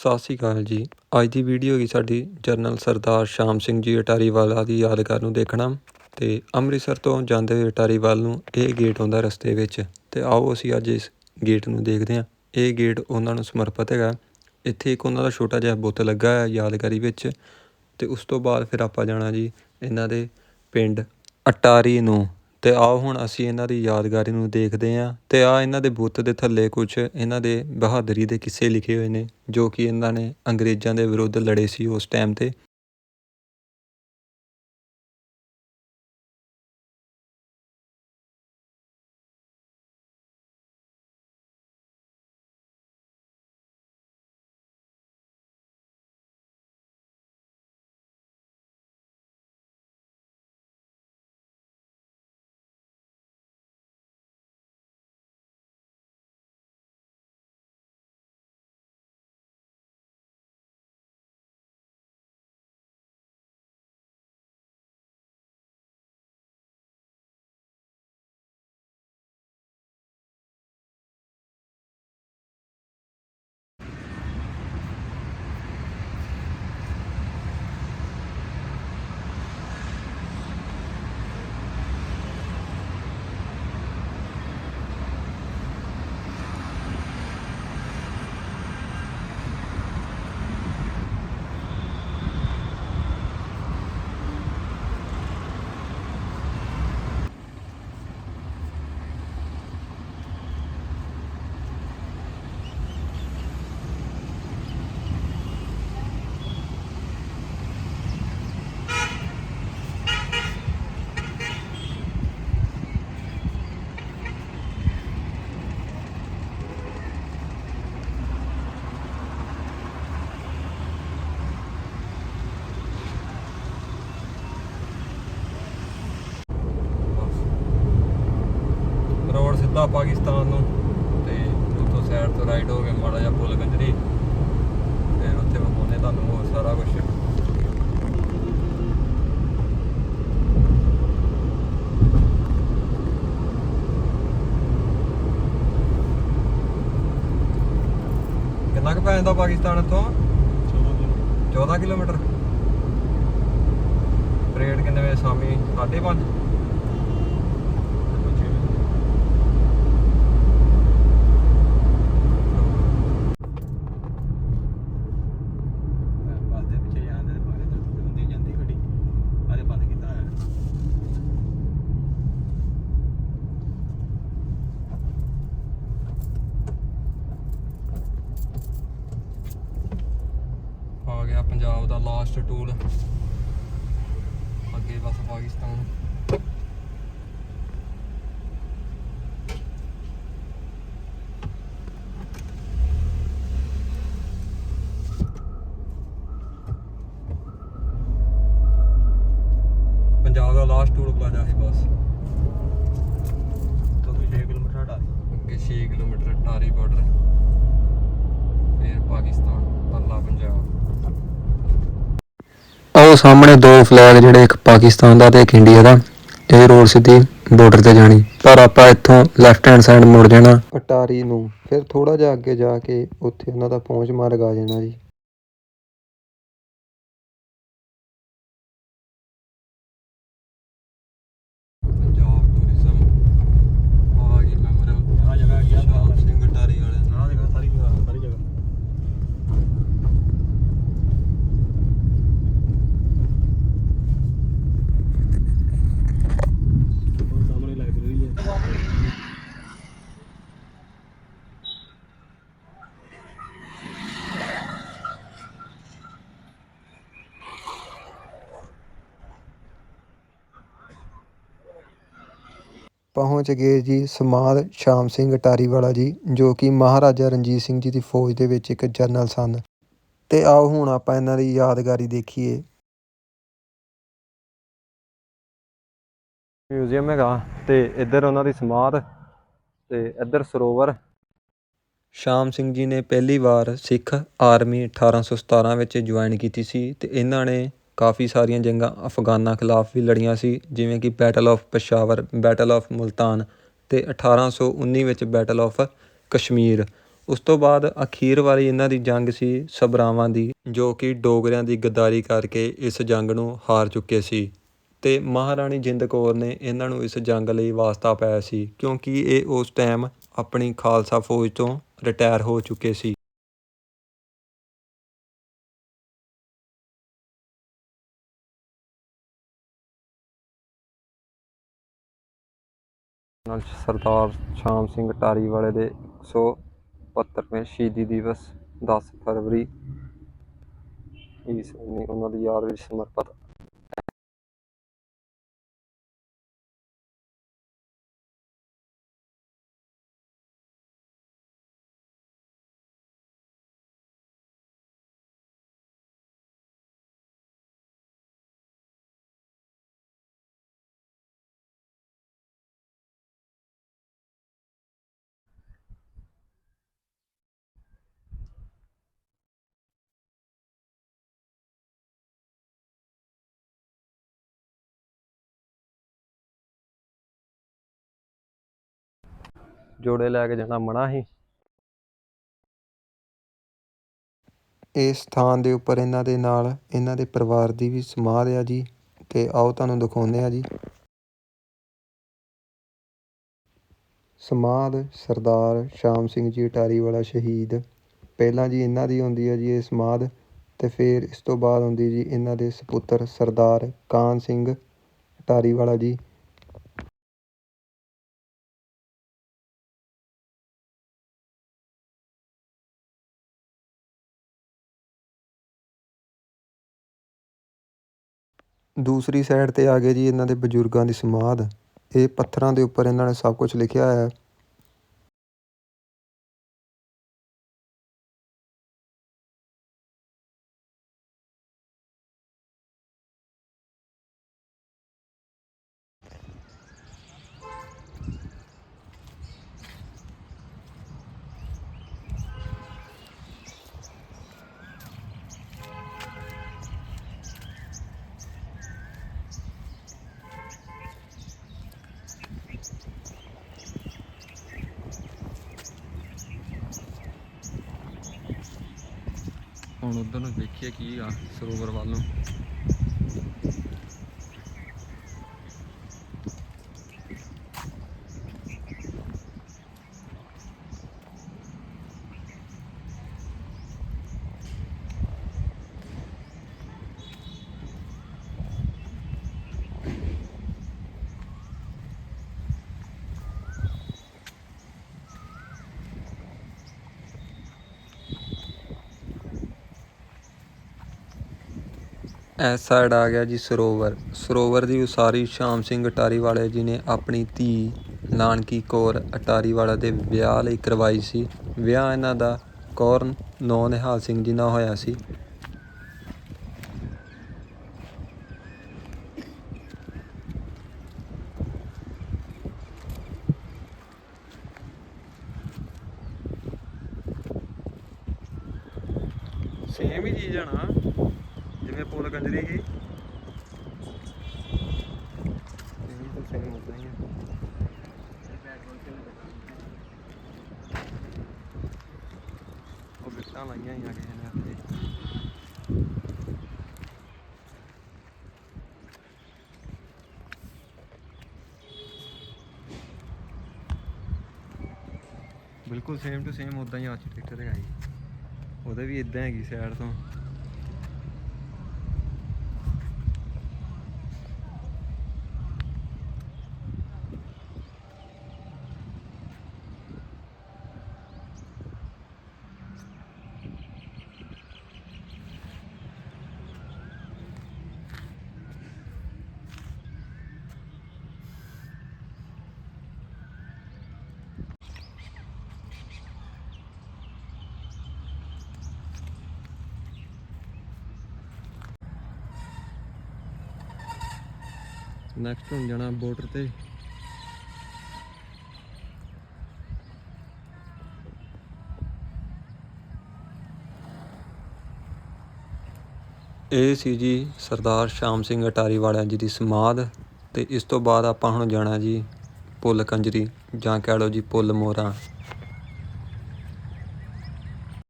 ਸਤਿ ਸ਼੍ਰੀ ਅਕਾਲ ਜੀ। ਅੱਜ ਦੀ ਵੀਡੀਓ ਹੈਗੀ ਸਾਡੀ ਜਨਰਲ ਸਰਦਾਰ ਸ਼ਾਮ ਸਿੰਘ ਜੀ ਅਟਾਰੀ ਵਾਲਾ ਦੀ ਯਾਦਗਾਰ ਨੂੰ ਦੇਖਣਾ। ਤੇ ਅੰਮ੍ਰਿਤਸਰ ਤੋਂ ਜਾਂਦੇ ਹੋਏ ਅਟਾਰੀ ਵੱਲ ਨੂੰ ਇਹ ਗੇਟ ਆਉਂਦਾ ਰਸਤੇ ਵਿੱਚ। ਤੇ ਆਓ ਅਸੀਂ ਅੱਜ ਇਸ ਗੇਟ ਨੂੰ ਦੇਖਦੇ ਹਾਂ। ਇਹ ਗੇਟ ਉਹਨਾਂ ਨੂੰ ਸਮਰਪਿਤ ਹੈਗਾ। ਇੱਥੇ ਇੱਕ ਉਹਨਾਂ ਦਾ ਛੋਟਾ ਜਿਹਾ ਬੁੱਤ ਲੱਗਾ ਹੈ ਯਾਦਗਾਰੀ ਵਿੱਚ। ਤੇ ਉਸ ਤੋਂ ਬਾਅਦ ਫਿਰ ਆਪਾਂ ਜਾਣਾ ਜੀ ਇਹਨਾਂ ਦੇ ਪਿੰਡ ਅਟਾਰੀ ਨੂੰ। ਅਤੇ ਆਓ ਹੁਣ ਅਸੀਂ ਇਹਨਾਂ ਦੀ ਯਾਦਗਾਰੀ ਨੂੰ ਦੇਖਦੇ ਹਾਂ ਅਤੇ ਆਹ ਇਹਨਾਂ ਦੇ ਬੁੱਤ ਦੇ ਥੱਲੇ ਕੁਛ ਇਹਨਾਂ ਦੇ ਬਹਾਦਰੀ ਦੇ ਕਿੱਸੇ ਲਿਖੇ ਹੋਏ ਨੇ ਜੋ ਕਿ ਇਹਨਾਂ ਨੇ ਅੰਗਰੇਜ਼ਾਂ ਦੇ ਵਿਰੁੱਧ ਲੜੇ ਸੀ ਉਸ ਟਾਈਮ ਤੇ। ਸਿੱਧਾ ਪਾਕਿਸਤਾਨ ਨੂੰ ਤੇ ਉੱਥੋਂ ਸਾਈਡ ਤੋਂ ਰਾਈਟ ਹੋ ਕੇ ਮਾੜਾ ਜਿਹਾ ਪੁਲ ਗੰਜਰੀ ਫਿਰ ਉੱਥੇ ਵਿਖਾਉਂਦੇ ਤੁਹਾਨੂੰ ਹੋਰ ਸਾਰਾ ਕੁਝ ਕਿੰਨਾ ਕੁ ਪੈ ਜਾਂਦਾ ਪਾਕਿਸਤਾਨ ਇੱਥੋਂ? 14 ਕਿਲੋਮੀਟਰ। ਪਰੇਡ ਕਿੰਨੇ ਵਜੇ ਸ਼ਾਮੀ? 5:30 ਬਾਦੇ ਪਿੱਛੇ ਜਾਂਦੇ ਤੇ ਬਾਰੇ ਤੇ ਹੁੰਦੀ ਜਾਂਦੀ ਗੱਡੀ ਆਰੇ ਬੰਦ ਕੀਤਾ ਹੈ ਆ ਗਿਆ ਪੰਜਾਬ ਦਾ ਲਾਸਟ ਟੂਲ ਅੱਗੇ ਬਸ ਪਾਕਿਸਤਾਨ। ਪੰਜਾਬ ਦਾ ਲਾਸਟ ਟੂਲ ਪਲਾਜ਼ਾ ਹੈ ਬਸ ਤੋਂ ਵੀ 6 ਕਿਲੋਮੀਟਰ ਹਟਾ ਅੱਗੇ 6 ਕਿਲੋਮੀਟਰ ਟਾਰੀ ਬਾਰਡਰ ਫਿਰ ਪਾਕਿਸਤਾਨ ਪਰਲਾ ਪੰਜਾਬ ਆਓ ਸਾਹਮਣੇ ਦੋ ਫਲੈਗ ਜਿਹੜੇ ਇੱਕ ਪਾਕਿਸਤਾਨ ਦਾ ਤੇ ਇੱਕ ਇੰਡੀਆ ਦਾ, ਇਹ ਰੋਡ ਸਿੱਧੀ ਬਾਰਡਰ ਤੇ ਜਾਣੀ। ਪਰ ਆਪਾਂ ਇੱਥੋਂ ਲੈਫਟ ਹੈਂਡ ਸਾਈਡ ਮੁੜ ਜਾਣਾ। ਅਟਾਰੀ ਨੂੰ, ਫਿਰ ਥੋੜਾ ਜਿਹਾ ਅੱਗੇ ਜਾ ਕੇ ਉੱਥੇ ਉਹਨਾਂ ਦਾ ਪਹੁੰਚ ਮਾਰਗ ਆ ਜਾਣਾ ਜੀ ਪੰਜਾਬ ਟੂਰਿਜ਼ਮ ਆ ਗਈ ਮੈਮੋਰੀਅਲ ਆ ਜਗ੍ਹਾ ਕੀ ਆ ਸ਼ਾਮ ਸਿੰਘ ਅਟਾਰੀ ਵਾਲੇ ਆ ਜਗ੍ਹਾ ਸਾਰੀ ਜਗ੍ਹਾ ਸਾਰੀ ਜਗ੍ਹਾ ਉਹ ਸਾਹਮਣੇ ਲਾਇਬ੍ਰੇਰੀ ਹੈ ਪਹੁੰਚ ਗਏ ਜੀ ਸਮਾਦ ਸ਼ਾਮ ਸਿੰਘ ਅਟਾਰੀ ਵਾਲਾ ਜੀ ਜੋ ਕਿ ਮਹਾਰਾਜਾ ਰਣਜੀਤ ਸਿੰਘ ਜੀ ਦੀ ਫੌਜ ਦੇ ਵਿੱਚ ਇੱਕ ਜਨਰਲ ਸਨ। ਤੇ ਆਓ ਹੁਣ ਆਪਾਂ ਇਹਨਾਂ ਦੀ ਯਾਦਗਾਰੀ ਦੇਖੀਏ। ਮਿਊਜ਼ੀਅਮ ਹੈਗਾ ਤੇ ਇੱਧਰ ਉਹਨਾਂ ਦੀ ਸਮਾਧ ਤੇ ਇੱਧਰ ਸਰੋਵਰ। ਸ਼ਾਮ ਸਿੰਘ ਜੀ ਨੇ ਪਹਿਲੀ ਵਾਰ ਸਿੱਖ ਆਰਮੀ 1817 ਵਿੱਚ ਜੁਆਇਨ ਕੀਤੀ ਸੀ ਤੇ ਇਹਨਾਂ ਨੇ ਕਾਫੀ ਸਾਰੀਆਂ ਜੰਗਾਂ ਅਫਗਾਨਾਂ ਖਿਲਾਫ ਵੀ ਲੜੀਆਂ ਸੀ, ਜਿਵੇਂ ਕਿ battle of Peshawar battle of Multan ਅਤੇ ਅਠਾਰਾਂ ਸੌ ਉੱਨੀ ਵਿੱਚ ਬੈਟਲ ਆਫ ਕਸ਼ਮੀਰ ਉਸ ਤੋਂ ਬਾਅਦ ਅਖੀਰ ਵਾਲੀ ਇਹਨਾਂ ਦੀ ਜੰਗ ਸੀ ਸਭਰਾਵਾਂ ਦੀ, ਜੋ ਕਿ ਡੋਗਰਿਆਂ ਦੀ ਗੱਦਾਰੀ ਕਰਕੇ ਇਸ ਜੰਗ ਨੂੰ ਹਾਰ ਚੁੱਕੇ ਸੀ। ਅਤੇ ਮਹਾਰਾਣੀ ਜਿੰਦ ਕੌਰ ਨੇ ਇਹਨਾਂ ਨੂੰ ਇਸ ਜੰਗ ਲਈ ਵਾਸਤਾ ਪਾਇਆ ਸੀ, ਕਿਉਂਕਿ ਇਹ ਉਸ ਟਾਈਮ ਆਪਣੀ ਖਾਲਸਾ ਫੌਜ ਤੋਂ ਰਿਟਾਇਰ ਹੋ ਚੁੱਕੇ ਸੀ। ਨਾਲ ਸਰਦਾਰ ਸ਼ਾਮ ਸਿੰਘ ਟਾਰੀਵਾਲੇ ਦੇ 175ਵੇਂ ਸ਼ਹੀਦੀ ਦਿਵਸ 10 ਫਰਵਰੀ, ਇਸ ਨੂੰ ਉਹਨਾਂ ਦੀ ਯਾਦ ਵਿੱਚ ਸਮਰਪਿਤ ਜੋੜੇ ਲੈ ਕੇ ਜਾਣਾ ਮਨਾ ਸੀ। ਇਸ ਸਥਾਨ ਦੇ ਉੱਪਰ ਇਹਨਾਂ ਦੇ ਨਾਲ ਇਹਨਾਂ ਦੇ ਪਰਿਵਾਰ ਦੀ ਵੀ ਸਮਾਧ ਆ ਜੀ, ਤੇ ਆਓ ਤੁਹਾਨੂੰ ਦਿਖਾਉਂਦੇ ਆ ਜੀ। ਸਮਾਧ ਸਰਦਾਰ ਸ਼ਾਮ ਸਿੰਘ ਜੀ ਅਟਾਰੀ ਵਾਲਾ ਸ਼ਹੀਦ। ਪਹਿਲਾਂ ਜੀ ਇਹਨਾਂ ਦੀ ਹੁੰਦੀ ਹੈ ਜੀ ਇਹ ਸਮਾਧ, ਤੇ ਫਿਰ ਇਸ ਤੋਂ ਬਾਅਦ ਹੁੰਦੀ ਜੀ ਇਹਨਾਂ ਦੇ ਸਪੁੱਤਰ ਸਰਦਾਰ ਕਾਨ ਸਿੰਘ ਅਟਾਰੀ ਵਾਲਾ ਜੀ। ਦੂਸਰੀ ਸਾਈਡ ਤੇ ਆ ਗਏ ਜੀ ਇਹਨਾਂ ਦੇ ਬਜ਼ੁਰਗਾਂ ਦੀ ਸਮਾਧ। ਇਹ ਪੱਥਰਾਂ ਦੇ ਉੱਪਰ ਇਹਨਾਂ ਨੇ ਸਭ ਕੁਝ ਲਿਖਿਆ ਹੋਇਆ ਹੁਣ ਉਧਰ ਨੂੰ ਦੇਖੀਏ ਕੀ ਆ ਸਰੋਵਰ ਵੱਲ ਨੂੰ। ਇਸ ਸਾਈਡ ਆ ਗਿਆ ਜੀ ਸਰੋਵਰ। ਸਰੋਵਰ ਦੀ ਉਸਾਰੀ ਸ਼ਾਮ ਸਿੰਘ ਅਟਾਰੀ ਵਾਲੇ ਜੀ ਨੇ ਆਪਣੀ ਧੀ ਨਾਨਕੀ ਕੌਰ ਅਟਾਰੀ ਵਾਲਾ ਦੇ ਵਿਆਹ ਲਈ ਕਰਵਾਈ ਸੀ। ਵਿਆਹ ਇਹਨਾਂ ਦਾ ਕੌਰ ਨੌ ਨਿਹਾਲ ਸਿੰਘ ਜੀ ਨਾਲ ਹੋਇਆ ਸੀ। ਸੇਮ ਹੀ ਚੀਜ਼ ਆ ਨਾ। ਜਿਵੇਂ ਪੁੱਲ ਕੰਜਰੀ ਕੀ ਇਹ ਤਾਂ ਸੇਮ ਉਦਾਂ ਹੀ ਆ ਉਹ ਬਿੱਟਾਂ ਲਾਈਆਂ ਹੀ ਬਿਲਕੁਲ ਸੇਮ ਟੂ ਸੇਮ ਉਦਾਂ ਹੀ ਆਰਕੀਟੈਕਚਰ ਹੈਗਾ ਜੀ। ਉਹਦੇ ਵੀ ਇਦਾਂ ਹੈਗੀ ਸਾਈਡ ਤੋਂ। ਨੈਕਸਟ ਹੁਣ ਜਾਣਾ ਬਾਰਡਰ ਤੇ। ਇਹ ਸੀ ਜੀ ਸਰਦਾਰ ਸ਼ਾਮ ਸਿੰਘ ਅਟਾਰੀ ਵਾਲਿਆਂ ਜੀ ਦੀ ਸਮਾਧ ਤੇ ਇਸ ਤੋਂ ਬਾਅਦ ਆਪਾਂ ਹੁਣ ਜਾਣਾ ਜੀ ਪੁੱਲ ਕੰਜਰੀ, ਜਾਂ ਕਹਿ ਲਓ ਜੀ ਪੁੱਲ ਮੋਰਾ।